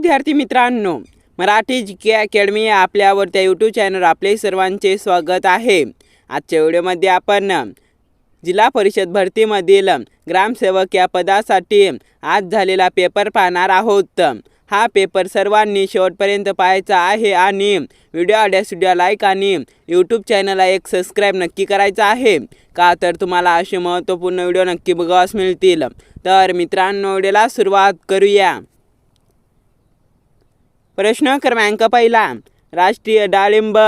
विद्यार्थी मित्रांनो मराठी जी के अकॅडमी आपल्या आवडत्या यूट्यूब चॅनल आपले सर्वांचे स्वागत आहे. आजच्या व्हिडिओमध्ये आपण जिल्हा परिषद भरतीमधील ग्रामसेवक या पदासाठी आज झालेला पेपर पाहणार आहोत. हा पेपर सर्वांनी शेवटपर्यंत पाहायचा आहे आणि व्हिडिओ आवडल्यास व्हिडिओ लाईक आणि यूट्यूब चॅनलला एक सबस्क्राईब नक्की करायचा आहे. का तर तुम्हाला असे महत्त्वपूर्ण व्हिडिओ नक्की बघावास मिळतील. तर मित्रांनो व्हिडिओला सुरुवात करूया. प्रश्न क्रमांक पहिला. राष्ट्रीय डाळिंब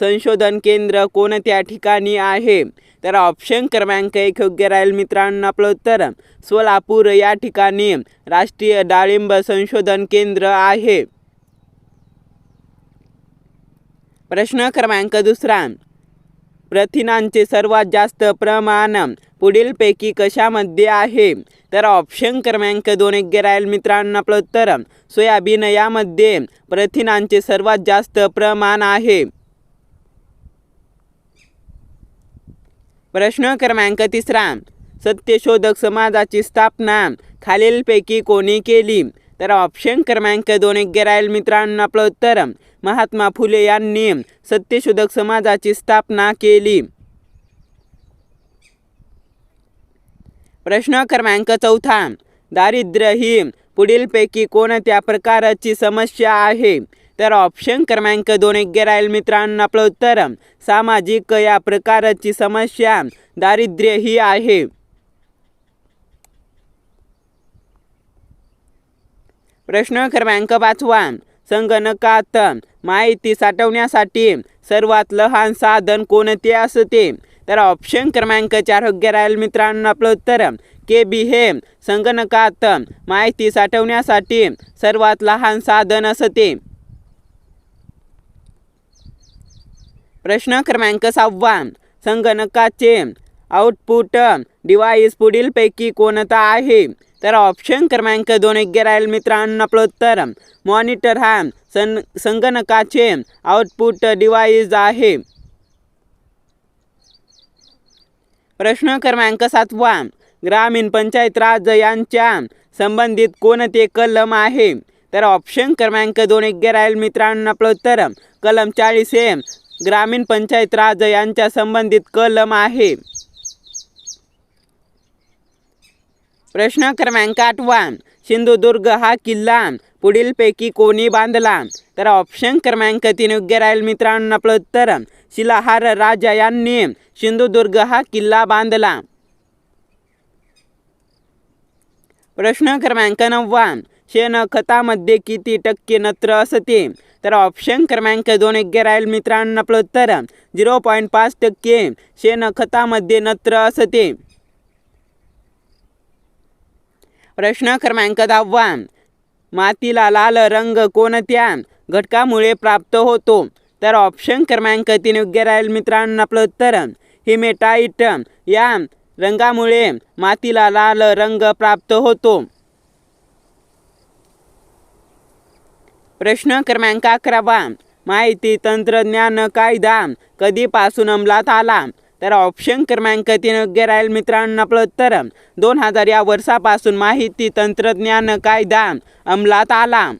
संशोधन केंद्र कोणत्या ठिकाणी आहे? तर ऑप्शन क्रमांक एक योग्य राहील मित्रांनो आपलं उत्तर. सोलापूर या ठिकाणी राष्ट्रीय डाळिंब संशोधन केंद्र आहे. प्रश्न क्रमांक दुसरा. प्रथिनांचे सर्वात जास्त प्रमाण पुढीलपैकी कशामध्ये आहे? तर ऑप्शन क्रमांक दोन योग्य राहील मित्रांनो आपलं उत्तर. सोयाबीन यामध्ये प्रथिनांचे सर्वात जास्त प्रमाण आहे. प्रश्न क्रमांक तिसरा. सत्यशोधक समाजाची स्थापना खालीलपैकी कोणी केली? तर ऑप्शन क्रमांक दोन योग्य राहील मित्रांनो आपलं उत्तर. महात्मा फुले यांनी सत्यशोधक समाजाची स्थापना केली. प्रश्न क्रमांक चौथा दारिद्र्य ही पुढीलपैकी कोणत्या प्रकारची समस्या आहे? तर ऑप्शन क्रमांक दोन योग्य राहील मित्रांनो आपलं उत्तर सामाजिक या प्रकारची समस्या दारिद्र्य ही आहे. प्रश्न क्रमांक पाचवा संगणकात माहिती साठवण्यासाठी सर्वात लहान साधन कोणते असते? तर ऑप्शन क्रमांक चार योग्य राहील मित्रांनो आपलं उत्तर. के बी हे संगणकात माहिती साठवण्यासाठी सर्वात लहान साधन असते. प्रश्न क्रमांक सहावा. संगणकाचे आउटपुट डिव्हाइस पुढीलपैकी कोणता आहे? तर ऑप्शन क्रमांक दोन योग्य राहील मित्रांनो आपलं उत्तर मॉनिटर हा सं संगणकाचे आउटपुट डिवाइस आहे. प्रश्न क्रमांक सातवा ग्रामीण पंचायत राज यांच्या संबंधित कोणते कलम आहे? तर ऑप्शन क्रमांक दोन योग्य राहील मित्रांनो आपलं उत्तर कलम चाळीस हे ग्रामीण पंचायत राज यांच्या संबंधित कलम आहे. प्रश्न क्रमांक आठवा. सिंधुदुर्ग हा किल्ला. पुढीलपैकी कोणी बांधला? तर ऑप्शन क्रमांक तीन योग्य राहील मित्रांनो आपलं उत्तर. शिलाहार राजा यांनी सिंधुदुर्ग हा किल्ला बांधला. प्रश्न क्रमांक नववा शेणखतामध्ये किती टक्के नत्र असते? तर ऑप्शन क्रमांक दोन योग्य राहील मित्रांनो आपलं उत्तर. झिरो पॉईंट पाच टक्के शेणखतामध्ये नत्र असते. प्रश्न क्रमांक दहावा मातीला लाल रंग कोणत्या घटकामुळे प्राप्त होतो. तर ऑप्शन क्रमांक तीन योग्य राहील मित्रांनो आपलं उत्तर. हिमेटाईट या रंगामुळे मातीला लाल रंग प्राप्त होतो. प्रश्न क्रमांक अकरावा. माहिती तंत्रज्ञान कायदा कधीपासून अंमलात आला? तर ऑप्शन क्रमांक तीन योग्य राहील मित्रांनो आपलं उत्तर. दोन हजार या वर्षापासून माहिती तंत्रज्ञान कायदा अंमलात आला.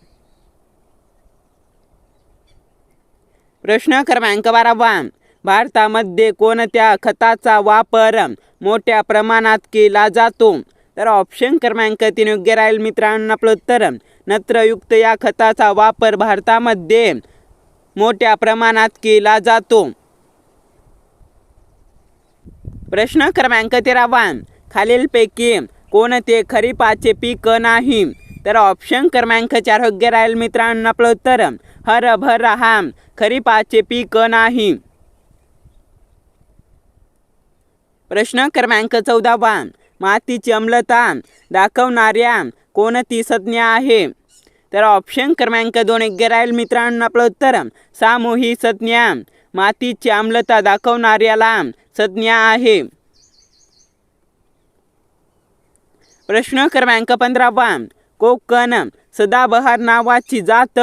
प्रश्न क्रमांक बारावा. भारतामध्ये कोणत्या खताचा वापर मोठ्या प्रमाणात केला जातो? तर ऑप्शन क्रमांक तीन योग्य राहील मित्रांनो आपलं उत्तर. नत्रयुक्त या खताचा वापर भारतामध्ये मोठ्या प्रमाणात केला जातो. प्रश्न क्रमांक तेरावान खालीलपैकी कोणते खरीपाचे पीक नाही? तर ऑप्शन क्रमांक चार योग्य राहील मित्रांनो आपलं उत्तर. हरभर हा खरीपाचे पीक नाही. प्रश्न क्रमांक चौदावा मातीची अम्लता दाखवणाऱ्या कोणती संज्ञा आहे? तर ऑप्शन क्रमांक दोन योग्य राहील मित्रांनो आपलं उत्तर. सामूहिक संज्ञा मातीची आम्लता दाखवणाऱ्याला संज्ञा आहे. प्रश्न क्रमांक पंधरावा कोकण सदाबहार नावाची जात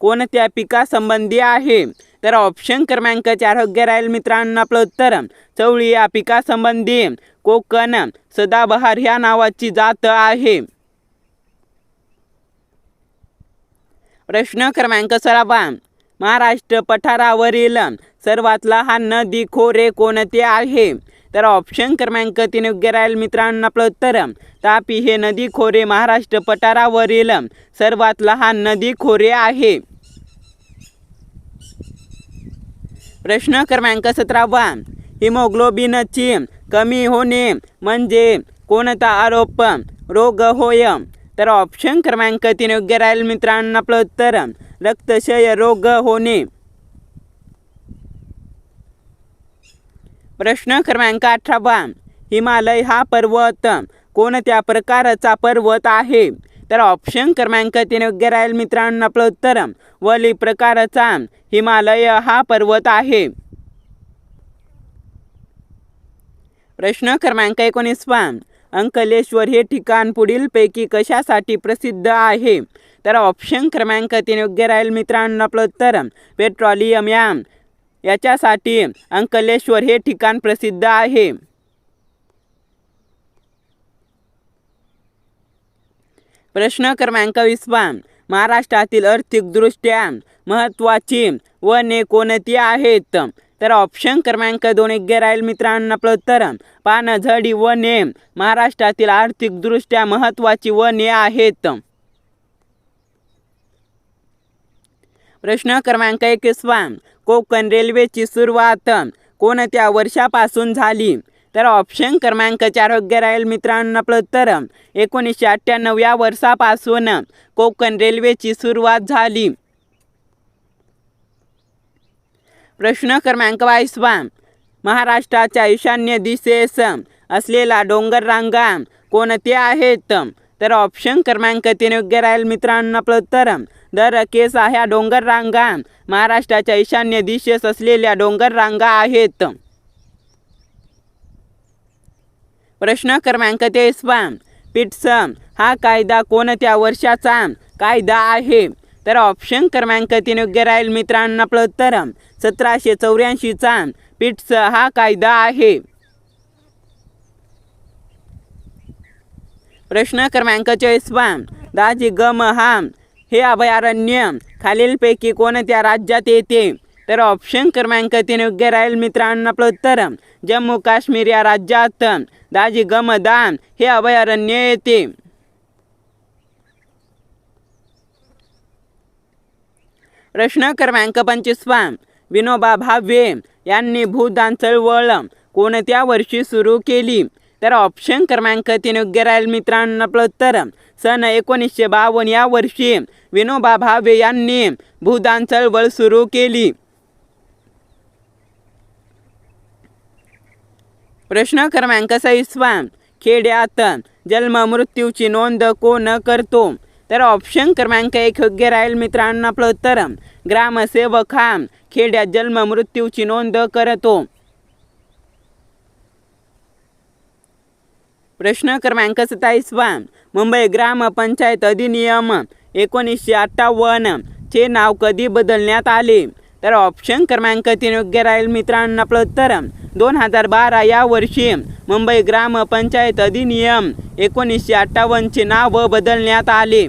कोणत्या पिकासंबंधी आहे? तर ऑप्शन क्रमांक चार योग्य राहील मित्रांनो आपलं उत्तर. चवळी या पिकासंबंधी कोकण सदाबहार ह्या नावाची जात आहे. प्रश्न क्रमांक सरावा महाराष्ट्र पठारावरील सर्वात लहान नदी खोरे कोणते आहे? तर ऑप्शन क्रमांक तीन योग्य राहील मित्रांनो आपलं उत्तर. तापी हे नदी खोरे महाराष्ट्र पठारावरील सर्वात लहान नदी खोरे आहे. प्रश्न क्रमांक सतरावा. हिमोग्लोबिनची कमी होणे म्हणजे कोणता आरोप? रोग होय. तर ऑप्शन क्रमांक तीन योग्य राहील मित्रांनो आपलं उत्तर. रक्तक्षय रोग होणे. प्रश्न क्रमांक अठरावा. हिमालय हा पर्वत. कोणत्या प्रकारचा पर्वत आहे? तर ऑप्शन क्रमांक तीन योग्य राहील मित्रांनो आपलं उत्तर. वली प्रकारचा. हिमालय हा पर्वत आहे. प्रश्न क्रमांक एकोणीसवा. अंकलेश्वर हे ठिकाण पुढीलपैकी कशासाठी प्रसिद्ध आहे? तर ऑप्शन क्रमांक तीन योग्य राहील मित्रांनो आपलं उत्तर. पेट्रोलियम या. याच्यासाठी अंकलेश्वर हे ठिकाण प्रसिद्ध आहे. प्रश्न क्रमांक वीसवा महाराष्ट्रातील आर्थिकदृष्ट्या महत्त्वाची वने कोणती आहेत? तर ऑप्शन क्रमांक दोन योग्य राहील मित्रांनो आपलं उत्तर. पानझडी वने. महाराष्ट्रातील आर्थिकदृष्ट्या महत्त्वाची वने आहेत. प्रश्न क्रमांक एकवीसवा कोकण रेल्वेची सुरुवात. कोणत्या वर्षापासून झाली? तर ऑप्शन क्रमांक चार योग्य राहील मित्रांनो आपलं उत्तर एकोणीसशे अठ्ठ्याण्णव या वर्षापासून कोकण रेल्वेची सुरुवात झाली. प्रश्न क्रमांक बावीसवा महाराष्ट्राच्या ईशान्य दिशेस असलेला डोंगर रांगा. कोणते आहेत? तर ऑप्शन क्रमांक तीन योग्य राहील मित्रांनो आपलं उत्तर दर केस ह्या डोंगर रांगा. महाराष्ट्राच्या ईशान्य दिशेस असलेल्या डोंगर रांगा आहेत. प्रश्न क्रमांक तेवीसवा पिट्स हा कायदा कोणत्या वर्षाचा? कायदा आहे. तर ऑप्शन क्रमांक तीन योग्य राहील मित्रांनो आपलं सतराशे चौऱ्याऐंशीचा पिट्स हा कायदा आहे. प्रश्न क्रमांक चोवीसवा दाजी गम हा. हे अभयारण्य खालीलपैकी कोणत्या राज्यात येते? तर ऑप्शन क्रमांक तीन योग्य राहील मित्रांनो. आपलं उत्तर जम्मू काश्मीर या राज्यात दाजी गमदान हे अभयारण्य येते. प्रश्न क्रमांक पंचवीसवा विनोबा भावे यांनी भूदान चळवळ कोणत्या वर्षी सुरू केली? तर ऑप्शन क्रमांक तीन योग्य राहील मित्रांनो आपलं उत्तर. सन एकोणीसशे बावन्न या वर्षी विनोबा भावे यांनी भूदान चळवळ सुरू केली. प्रश्न क्रमांक सव्वीसवा. खेड्यात जन्म मृत्यूची नोंद कोण करतो? तर ऑप्शन क्रमांक एक योग्य राहील मित्रांनो आपलं उत्तर. ग्रामसेवक हा खेड्यात जन्म मृत्यूची नोंद करतो. प्रश्न क्रमांक सत्तावीसवा. मुंबई ग्रामपंचायत अधिनियम एकोणीसशे अठ्ठावन्न चे नाव कधी बदलण्यात आले? तर ऑप्शन क्रमांक तीन योग्य राहील मित्रांनो आपलं उत्तर. दोन हजार बारा या वर्षी मुंबई ग्रामपंचायत अधिनियम एकोणीसशे अठ्ठावन्नचे नाव बदलण्यात आले.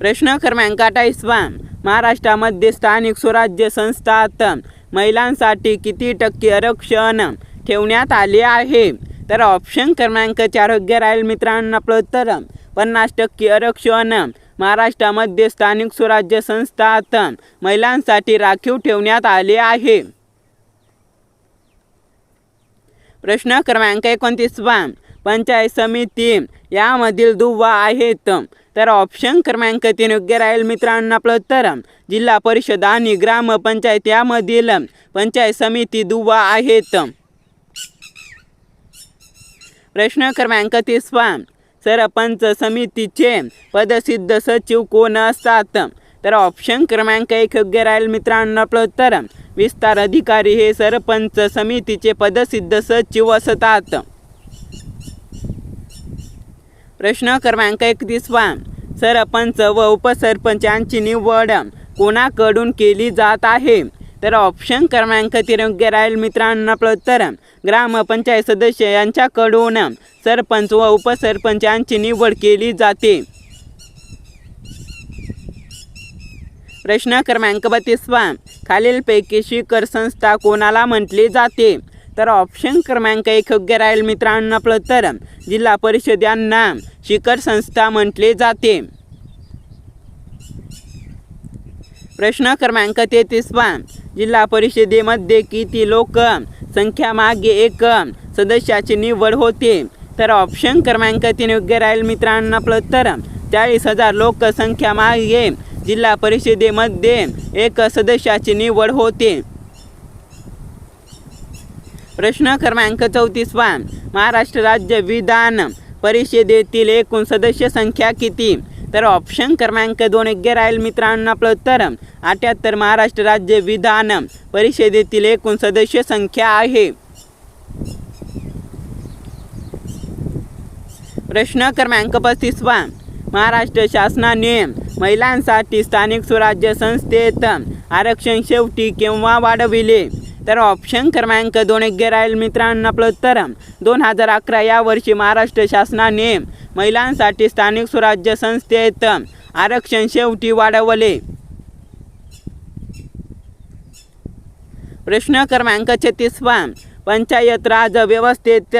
प्रश्न क्रमांक अठ्ठावीसवा. महाराष्ट्रामध्ये स्थानिक स्वराज्य संस्थात महिलांसाठी किती टक्के आरक्षण? ठेवण्यात आले आहे. तर ऑप्शन क्रमांक चार योग्य राहील मित्रांनो आपलं उत्तर. पन्नास टक्के आरक्षण. महाराष्ट्रामध्ये स्थानिक स्वराज्य संस्थात महिलांसाठी राखीव ठेवण्यात आले आहे. प्रश्न क्रमांक एकोणतीसवा पंचायत समिती यामधील दुवा आहेत. तर ऑप्शन क्रमांक तीन योग्य राहील मित्रांनो आपलं उत्तर. जिल्हा परिषद आणि ग्रामपंचायत यामधील पंचायत समिती दुवा आहेत. प्रश्न क्रमांक तिसवा. सरपंच समितीचे पदसिद्ध सचिव कोण असतात? तर ऑप्शन क्रमांक एक योग्य राहील मित्रांनो. आपलं उत्तर विस्तार अधिकारी हे सरपंच समितीचे पदसिद्ध सचिव असतात. प्रश्न क्रमांक एकतीसवा सरपंच व उपसरपंच यांची निवड कोणाकडून केली जात आहे? तर ऑप्शन क्रमांक तीन योग्य राहील मित्रांनो उत्तर ग्रामपंचायत सदस्य यांच्याकडून सरपंच व उपसरपंच यांची निवड केली जाते. प्रश्न क्रमांक बत्तीसवा. खालीलपैकी शिखर संस्था कोणाला म्हटली जाते? तर ऑप्शन क्रमांक एक योग्य राहील मित्रांनो उत्तर जिल्हा परिषद यांना शिखर संस्था म्हटले जाते. प्रश्न क्रमांक तेहतीसवा जिल्हा परिषदेमध्ये किती लोक संख्या मागे एक सदस्याची निवड होते? तर ऑप्शन क्रमांक तीन योग्य राहील मित्रांनो आपलं. चाळीस हजार लोकसंख्या मागे जिल्हा परिषदेमध्ये एक सदस्याची निवड होते. प्रश्न क्रमांक चौतीसवा महाराष्ट्र राज्य विधान परिषदेतील एकूण सदस्य संख्या किती? तर ऑप्शन क्रमांक दोन योग्य राहील मित्रांनो आपलं उत्तर. अठ्याहत्तर महाराष्ट्र राज्य विधान परिषदेतील एकूण सदस्य संख्या आहे. प्रश्न क्रमांक पस्तीसवा महाराष्ट्र शासनाने महिलांसाठी स्थानिक स्वराज्य संस्थेत आरक्षण शेवटी केव्हा वाढविले? तर ऑप्शन क्रमांक दोन योग्य राहील मित्रांनो आपलं उत्तर दोन हजार अकरा या वर्षी महाराष्ट्र शासनाने महिलांसाठी स्थानिक स्वराज्य संस्थेत आरक्षण शेवटी वाढवले. प्रश्न क्रमांक छत्तीसवा. पंचायत राज व्यवस्थेत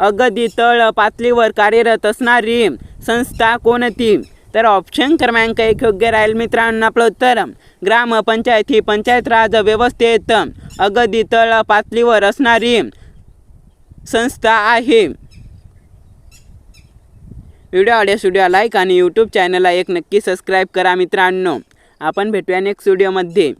अगदी तळ पातळीवर कार्यरत असणारी संस्था कोणती? तर ऑप्शन क्रमांक एक योग्य राहील मित्रांनो आपलं उत्तर. ग्रामपंचायत ही पंचायत राज व्यवस्थेत अगदी तळ पातळीवर असणारी संस्था आहे. व्हिडिओ आवडल्यास व्हिडिओ लाईक आणि यूट्यूब चॅनलला एक नक्की सबस्क्राईब करा मित्रांनो. आपण भेटूया नेक्स्ट व्हिडिओमध्ये